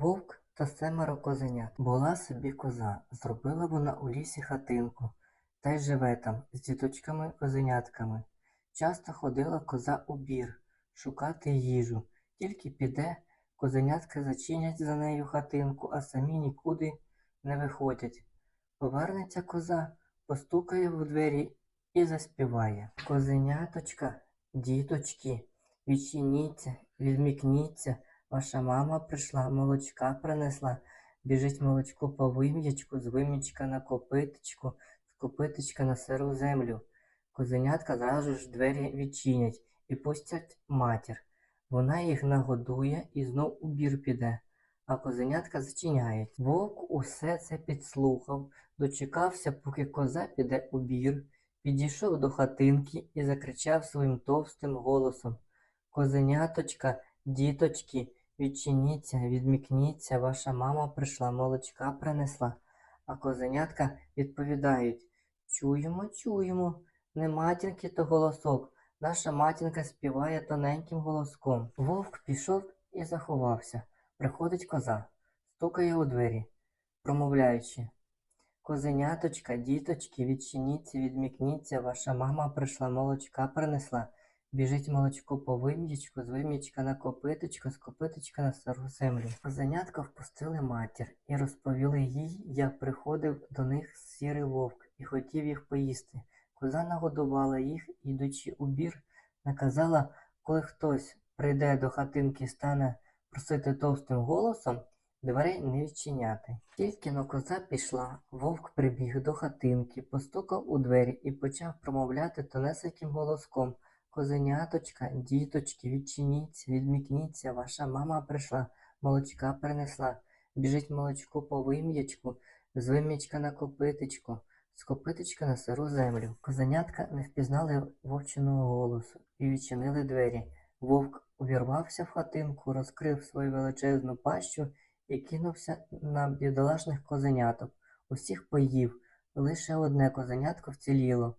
Вовк та семеро козенят. Була собі коза, зробила вона у лісі хатинку, та й живе там з діточками козенятками. Часто ходила коза у бір шукати їжу, тільки піде, козенятка зачинять за нею хатинку, а самі нікуди не виходять. Повернеться коза, постукає в двері і заспіває. Козеняточка, діточки, відчиніться, відмікніться, ваша мама прийшла, молочка принесла. Біжить молочко по вим'ячку, з вим'ячка на копиточку, з копиточка на сиру землю. Козенятка зразу ж двері відчинять і пустять матір. Вона їх нагодує і знов у бір піде, а козенятка зачиняють. Вовк усе це підслухав, дочекався, поки коза піде у бір, підійшов до хатинки і закричав своїм товстим голосом Козеняточка, діточки, відчиніться, відмікніться, ваша мама прийшла, молочка принесла. А козенятка відповідають Чуємо, чуємо, не матінки, то голосок. Наша матінка співає тоненьким голоском. Вовк пішов і заховався. Приходить коза, стукає у двері, промовляючи. Козеняточка, діточки, відчиніться, відмікніться, ваша мама прийшла, молочка принесла. Біжить молочко по вим'ячку, з вим'ячка на копиточку, з копиточка на стару землю. Козенятка впустили матір і розповіли їй, як приходив до них сірий вовк і хотів їх поїсти. Коза нагодувала їх, ідучи у бір, наказала, коли хтось прийде до хатинки і стане просити товстим голосом, дверей не відчиняти. Тільки но коза пішла, вовк прибіг до хатинки, постукав у двері і почав промовляти тонесеньким голоском. Козеняточка, діточки, відчиніться, відмікніться, ваша мама прийшла, молочка принесла. Біжить молочко по вим'ячку, з вим'ячка на копиточку, з копиточка на сиру землю. Козенятка не впізнали вовчиного голосу і відчинили двері. Вовк увірвався в хатинку, розкрив свою величезну пащу і кинувся на бідолашних козеняток. Усіх поїв, лише одне козенятко вціліло,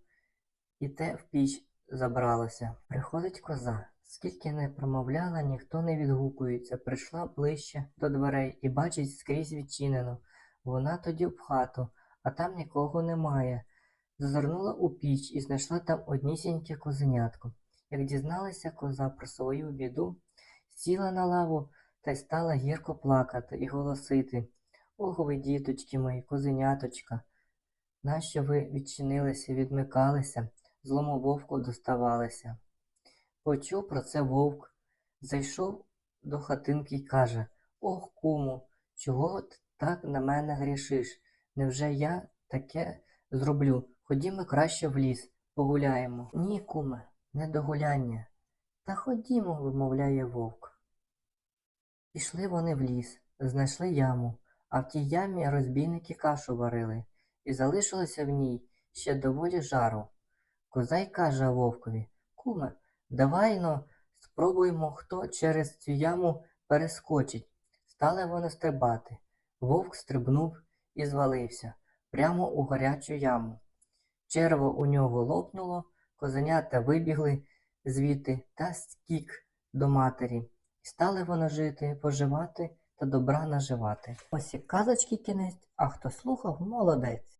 і те в піч забралося. Приходить коза. Скільки не промовляла, ніхто не відгукується. Прийшла ближче до дверей і бачить скрізь відчинено. Вона тоді в хату, а там нікого немає. Зазирнула у піч і знайшла там однісіньке козенятко. Як дізналася коза про свою біду, сіла на лаву та й стала гірко плакати і голосити. Ох ви, діточки мої, козеняточка, нащо ви відчинилися, відмикалися, злому вовку доставалися. Почув про це вовк, зайшов до хатинки й каже Ох, куму, чого ти так на мене грішиш? Невже я таке зроблю? Ходімо краще в ліс, погуляємо. Ні, куме, не до гуляння. Та ходімо, вимовляє вовк. Пішли вони в ліс, знайшли яму, а в тій ямі розбійники кашу варили, і залишилося в ній ще доволі жару. Коза й каже вовкові Куме, давай но спробуємо, хто через цю яму перескочить. Стали вони стрибати. Вовк стрибнув і звалився прямо у гарячу яму. Черво у нього лопнуло, козенята вибігли звідти та стік до матері. Стали вони жити, поживати та добра наживати. Ось і казочки кінець, а хто слухав, молодець.